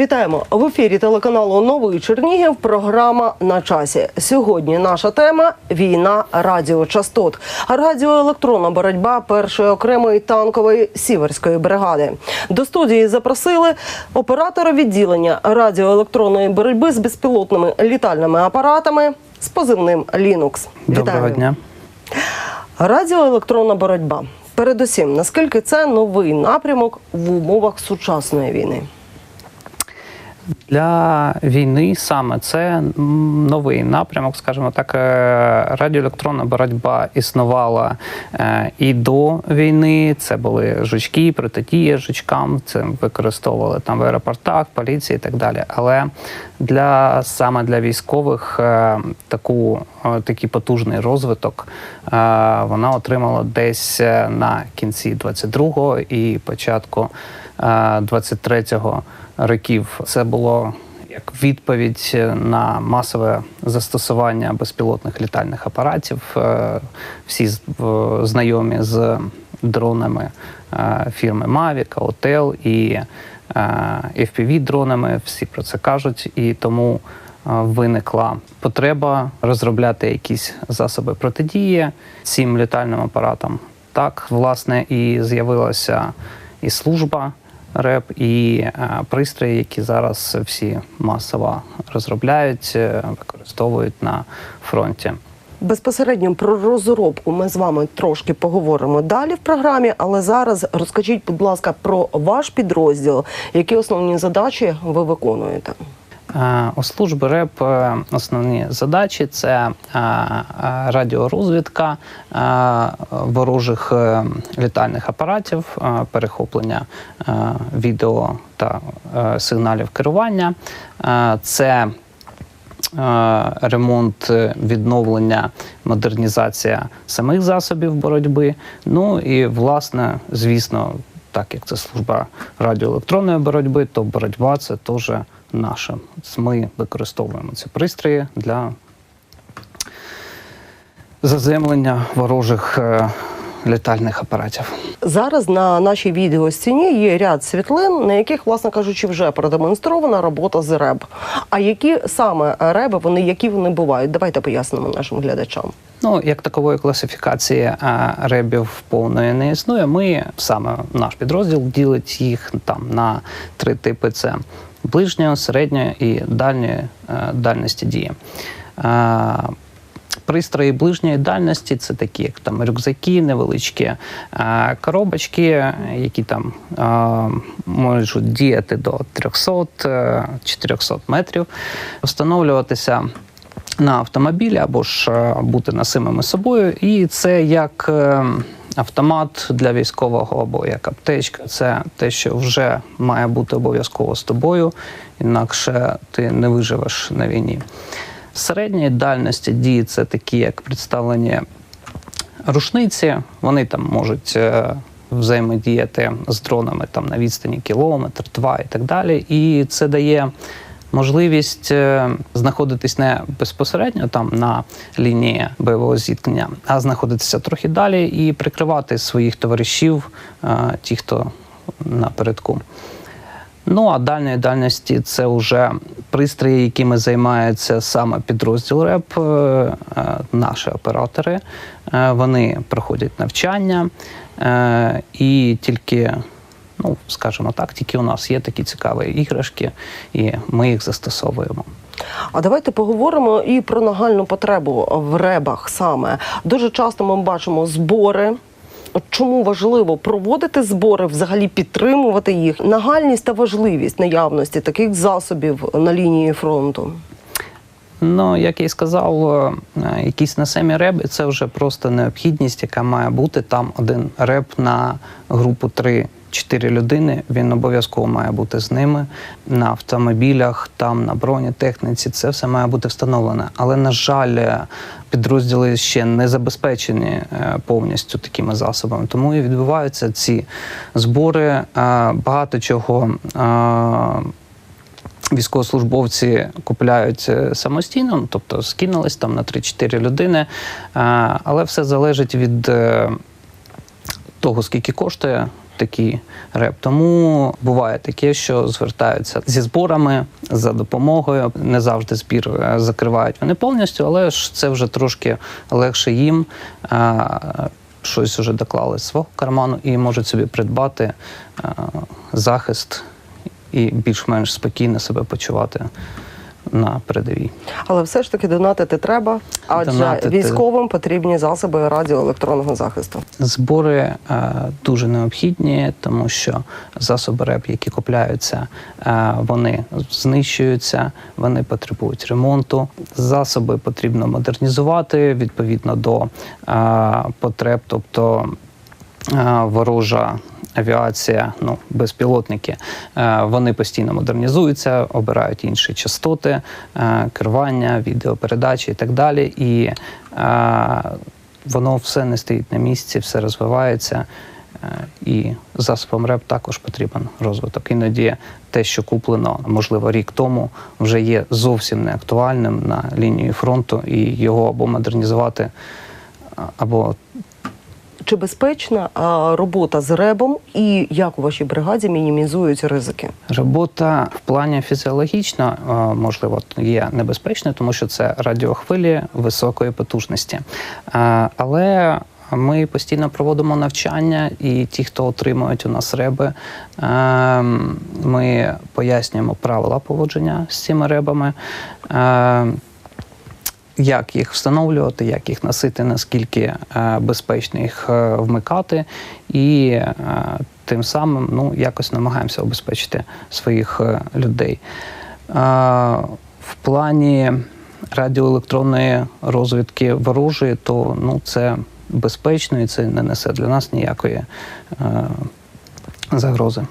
Вітаємо в ефірі телеканалу Новий Чернігів. Програма на часі. Сьогодні наша тема війна радіочастот. Радіоелектронна боротьба першої окремої танкової сіверської бригади. До студії запросили оператора відділення радіоелектронної боротьби з безпілотними літальними апаратами з позивним Linux. Доброго дня. Радіоелектронна боротьба. Передусім, наскільки це новий напрямок в умовах сучасної війни? Для війни саме це новий напрямок, скажімо так, е, радіоелектронна боротьба існувала е, і до війни. Це були жучки, протидія жучкам. Це використовували там в аеропортах, поліції і так далі. Але для саме для військових е, таку такий потужний розвиток вона отримала десь на кінці 22-го і початку 23-го років. Це було як відповідь на масове застосування безпілотних літальних апаратів. Е, Всі знайомі з дронами е, фірми Mavic, Autel і FPV-дронами. Всі про це кажуть, і тому е, виникла потреба розробляти якісь засоби протидії цим літальним апаратам. Так, власне, і з'явилася і служба РЕП, і е, пристрої, які зараз всі масово розробляють, е, використовують на фронті. Безпосередньо про розробку ми з вами трошки поговоримо далі в програмі, але зараз розкажіть, будь ласка, про ваш підрозділ, які основні задачі ви виконуєте. У служби РЕП е, основні задачі це радіорозвідка ворожих е, літальних апаратів, перехоплення відео та е, сигналів керування. Це ремонт, відновлення, модернізація самих засобів боротьби. Ну і власне, звісно, так як це служба радіоелектронної боротьби, то боротьба це теж наша. Ми використовуємо ці пристрої для заземлення ворожих е, літальних апаратів. Зараз на нашій відеостіні є ряд світлин, на яких, власне кажучи, вже продемонстрована робота з РЕБ. А які саме реби вони, які вони бувають? Давайте пояснимо нашим глядачам. Ну, як такової класифікації е, ребів повної не існує. Ми саме наш підрозділ ділить їх там на три типи: це ближньої, середньої і дальньої е, дальності дії. Е, Пристрої ближньої дальності це такі, як там рюкзаки, невеличкі е, коробочки, які там е, можуть діяти до 300-400 метрів, встановлюватися на автомобілі або ж е, бути носимими собою. І це як е, автомат для військового або як аптечка. Це те, що вже має бути обов'язково з тобою, інакше ти не виживеш на війні. Середньої дальності дії це такі, як представлені рушниці. Вони там можуть е, взаємодіяти з дронами там на відстані кілометр, два і так далі. І це дає можливість е, знаходитись не безпосередньо там на лінії бойового зіткнення, а знаходитися трохи далі і прикривати своїх товаришів, е, ті, хто напередку. Ну а дальньої дальності це вже пристрої, якими займається саме підрозділ РЕП, е, наші оператори. Вони проходять навчання, і тільки, ну скажімо так, тільки у нас є такі цікаві іграшки, і ми їх застосовуємо. А давайте поговоримо і про нагальну потребу в ребах саме. Дуже часто ми бачимо збори. Чому важливо проводити збори, взагалі підтримувати їх, нагальність та важливість наявності таких засобів на лінії фронту? Ну, як я і сказав, е, якісь насемі реби це вже просто необхідність, яка має бути там один реб на групу 3-4 людини. Він обов'язково має бути з ними на автомобілях, там на бронетехніці. Це все має бути встановлене. Але на жаль, е, підрозділи ще не забезпечені е, повністю такими засобами. Тому і відбуваються ці збори. Е, Багато чого. Військовослужбовці купляють самостійно, ну, тобто скинулись там на 3-4 людини, але все залежить від того, скільки коштує такий реп. Тому буває таке, що звертаються зі зборами за допомогою. Не завжди збір е, закривають вони повністю, але ж це вже трошки легше їм. е, Щось вже доклали з свого карману і можуть собі придбати е, захист і більш-менш спокійно себе почувати на передовій. Але все ж таки донатити треба, адже військовим потрібні засоби радіоелектронного захисту. Збори е, дуже необхідні, тому що засоби РЕП, які купляються, е, вони знищуються, вони потребують ремонту. Засоби потрібно модернізувати відповідно до е, потреб, тобто ворожа. Авіація, ну безпілотники, е, вони постійно модернізуються, обирають інші частоти, е, керування, відеопередачі і так далі. І е, воно все не стоїть на місці, все розвивається. І засобам РЕП також потрібен розвиток. Іноді те, що куплено, можливо, рік тому, вже є зовсім не актуальним на лінії фронту, і його або модернізувати, або Чи безпечна робота з ребом і як у вашій бригаді мінімізують ризики? Робота в плані фізіологічно, е, можливо, є небезпечною, тому що це радіохвилі високої потужності. Але ми постійно проводимо навчання, і ті, хто отримують у нас реби, ми пояснюємо правила поводження з цими ребами. Як їх встановлювати, як їх носити, наскільки е, безпечно їх е, вмикати, і е, тим самим ну, якось намагаємося обезпечити своїх людей. В плані радіоелектронної розвідки ворожої, то ну, це безпечно і це не несе для нас ніякої загрози.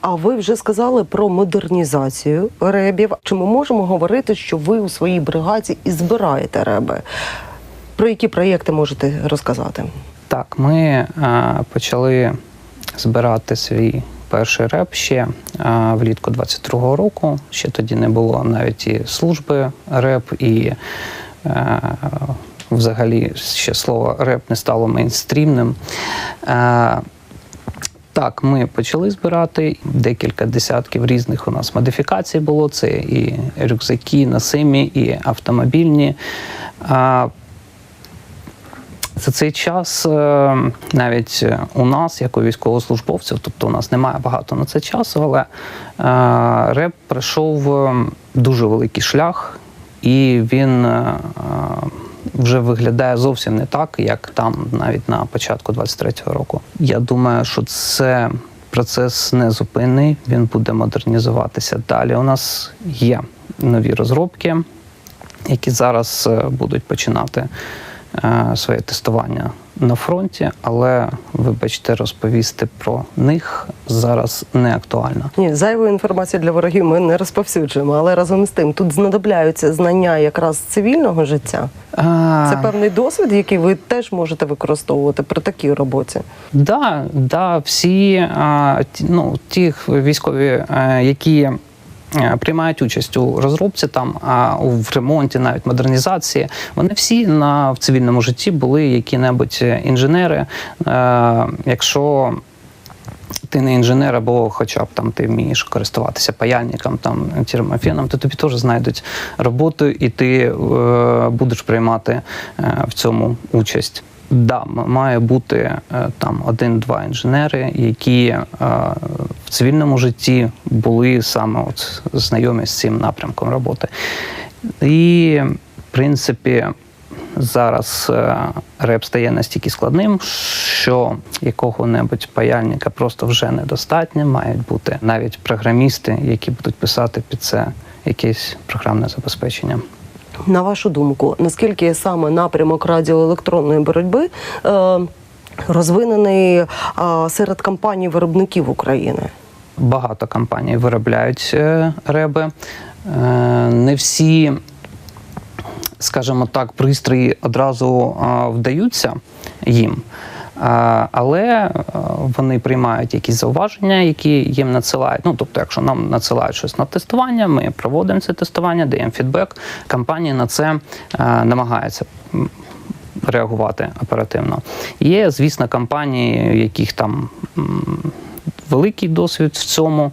А ви вже сказали про модернізацію ребів. Чи ми можемо говорити, що ви у своїй бригаді і збираєте реби? Про які проєкти можете розказати? Так, ми е, почали збирати свій перший реп ще е, влітку 22-го року. Ще тоді не було навіть і служби реп, і е, взагалі ще слово реп не стало мейнстрімним. Е, так, ми почали збирати декілька десятків різних у нас модифікацій було. Це і рюкзаки, насимі, і автомобільні. А, за цей час е, навіть у нас, як у військовослужбовців, тобто у нас немає багато на це часу, але е, реп пройшов е, дуже великий шлях, і він вже виглядає зовсім не так, як там навіть на початку 23-го року. Я думаю, що це процес незупинний, він буде модернізуватися далі. У нас є нові розробки, які зараз е, будуть починати своє тестування на фронті, але вибачте, розповісти про них зараз не актуально. Ні, зайвої інформації для ворогів ми не розповсюджуємо, але разом з тим тут знадобляються знання якраз цивільного життя. Це певний досвід, який ви теж можете використовувати при такій роботі. Да, да, всі а, ті, ну, ті військові, а, які е, приймають участь у розробці, там а в ремонті, навіть модернізації, вони всі на в цивільному житті були які-небудь інженери. Е, якщо ти не інженер, або хоча б там ти вмієш користуватися паяльником, там термофеном, то тобі теж знайдуть роботу, і ти е, будеш приймати е, в цьому участь. Да, має бути е, там один-два інженери, які е, в цивільному житті були саме от знайомі з цим напрямком роботи. І, в принципі, зараз е, реп стає настільки складним, що якого-небудь паяльника просто вже недостатньо. Мають бути навіть програмісти, які будуть писати під це якесь програмне забезпечення. На вашу думку, наскільки саме напрямок радіоелектронної боротьби е, розвинений е, серед компаній виробників України? Багато компаній виробляють е, реби. Е, Не всі, скажімо так, пристрої одразу е, вдаються їм. Але е, вони приймають якісь зауваження, які їм надсилають. Ну, тобто, якщо нам надсилають щось на тестування, ми проводимо це тестування, даємо фідбек. Компанія на це е, намагається реагувати оперативно. Є, звісно, компанії, у яких там великий досвід в цьому.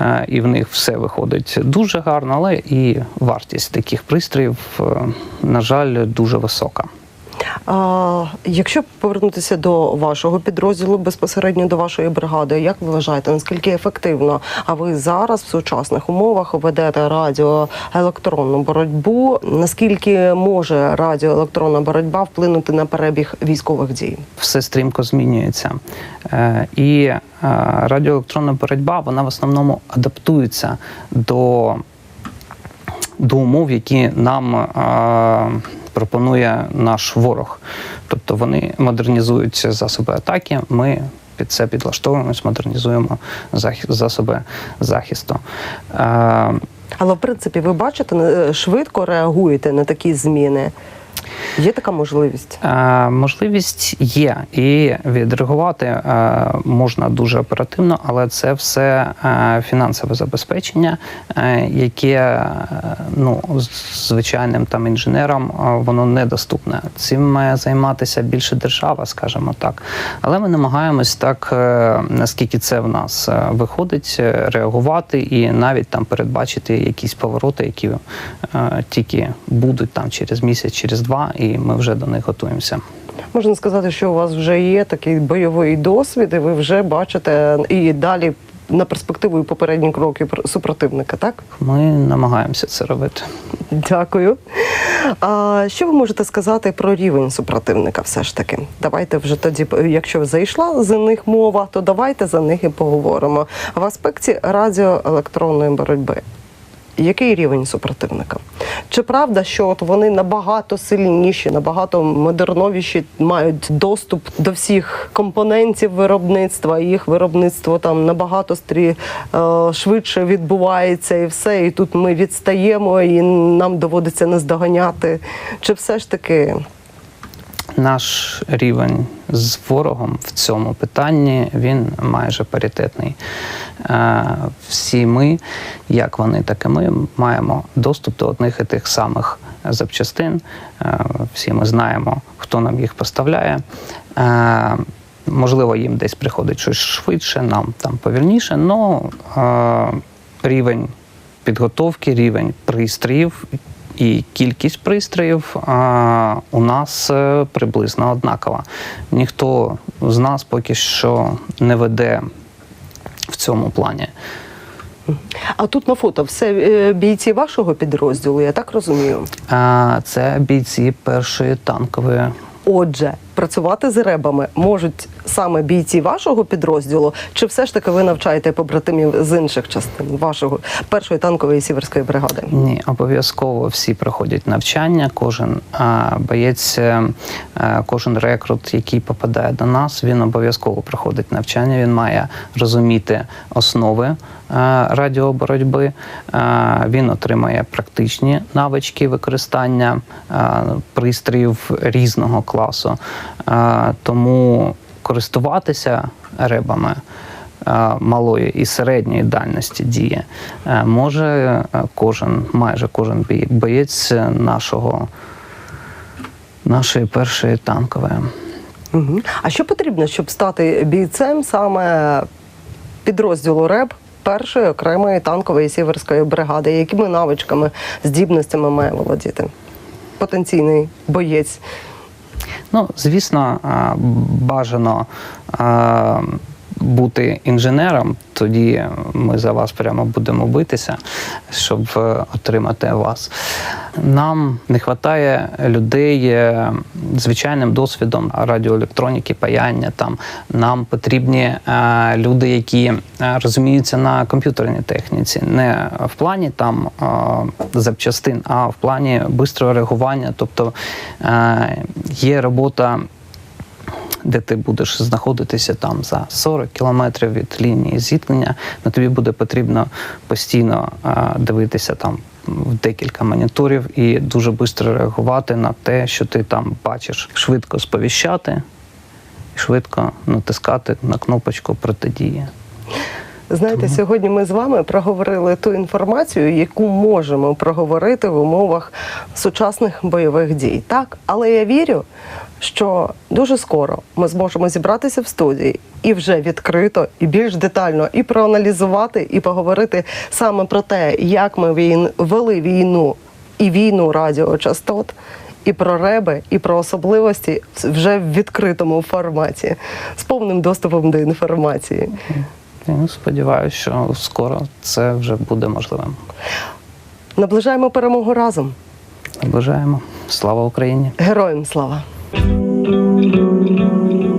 е, І в них все виходить дуже гарно, але і вартість таких пристроїв, на жаль, дуже висока. А, якщо повернутися до вашого підрозділу безпосередньо до вашої бригади, як ви вважаєте, наскільки ефективно? А ви зараз в сучасних умовах ведете радіоелектронну боротьбу? Наскільки може радіоелектронна боротьба вплинути на перебіг військових дій? все стрімко змінюється. Е, І е, радіоелектронна боротьба вона в основному адаптується до, до умов, які нам е, пропонує наш ворог. Тобто вони модернізують засоби атаки. Ми під це підлаштовуємось, модернізуємо засоби захисту. Е, Але в принципі, ви бачите, е, швидко реагуєте на такі зміни. Є така можливість? Е, Можливість є, і відреагувати е, можна дуже оперативно, але це все е, фінансове забезпечення, е, яке е, ну, звичайним там інженерам е, воно недоступне. Цим має займатися більше держава, скажімо так. Але ми намагаємось так, е, наскільки це в нас е, виходить, е, реагувати і навіть там передбачити якісь повороти, які е, тільки будуть там через місяць, через два, і ми вже до них готуємося. Можна сказати, що у вас вже є такий бойовий досвід, і ви вже бачите і далі на перспективу і попередні кроки супротивника, так? Ми намагаємося це робити. Дякую. А що ви можете сказати про рівень супротивника? Все ж таки, давайте вже тоді, якщо зайшла за них мова, то давайте за них і поговоримо. В аспекті радіоелектронної боротьби. Який рівень супротивника? Чи правда, що от вони набагато сильніші, набагато модерновіші, мають доступ до всіх компонентів виробництва, їх виробництво там набагато стрі, е, швидше відбувається і все, і тут ми відстаємо, і нам доводиться наздоганяти. Чи все ж таки Наш рівень з ворогом в цьому питанні він майже паритетний. Е, Всі ми, як вони, так і ми, маємо доступ до одних і тих самих запчастин. Е, Всі ми знаємо, хто нам їх поставляє. Е, Можливо, їм десь приходить щось швидше, нам там повільніше, але рівень підготовки, рівень пристроїв і кількість пристроїв а, у нас е, приблизно однакова. Ніхто з нас поки що не веде в цьому плані. а тут на фото все е, бійці вашого підрозділу, я так розумію. А, Це бійці першої танкової. Отже, працювати з ребами можуть саме бійці вашого підрозділу, чи все ж таки ви навчаєте побратимів з інших частин вашого першої танкової сіверської бригади? Ні, обов'язково всі проходять навчання. Кожен а, боєць, е, е, кожен рекрут, який попадає до нас, він обов'язково проходить навчання. Він має розуміти основи е, радіоборотьби. Він отримає практичні навички використання пристроїв різного класу. Тому користуватися ребами е, малої і середньої дальності дії е, може е, кожен, майже кожен боєць нашого, нашої першої танкової. А що потрібно, щоб стати бійцем саме підрозділу РЕБ першої окремої танкової сіверської бригади? Якими навичками, здібностями має володіти потенційний боєць? Ну, звісно, бажано бути інженером, тоді ми за вас прямо будемо битися, щоб е, отримати вас. Нам не вистачає людей е, звичайним досвідом радіоелектроніки, паяння. Там нам потрібні е, люди, які розуміються на комп'ютерній техніці, не в плані там запчастин, а в плані бистрого реагування. Тобто є робота де ти будеш знаходитися там за 40 кілометрів від лінії зіткнення, але тобі буде потрібно постійно а, дивитися там в декілька моніторів і дуже швидко реагувати на те, що ти там бачиш, швидко сповіщати, швидко натискати на кнопочку протидії. Знаєте, сьогодні ми з вами проговорили ту інформацію, яку можемо проговорити в умовах сучасних бойових дій. Так, але я вірю, що дуже скоро ми зможемо зібратися в студії і вже відкрито і більш детально і проаналізувати, і поговорити саме про те, як ми війн... вели війну і війну радіочастот. І про реби, і про особливості вже в відкритому форматі з повним доступом до інформації. Ну, сподіваюся, що скоро це вже буде можливим. Наближаємо перемогу разом. Наближаємо. Слава Україні! Героям слава! thank you.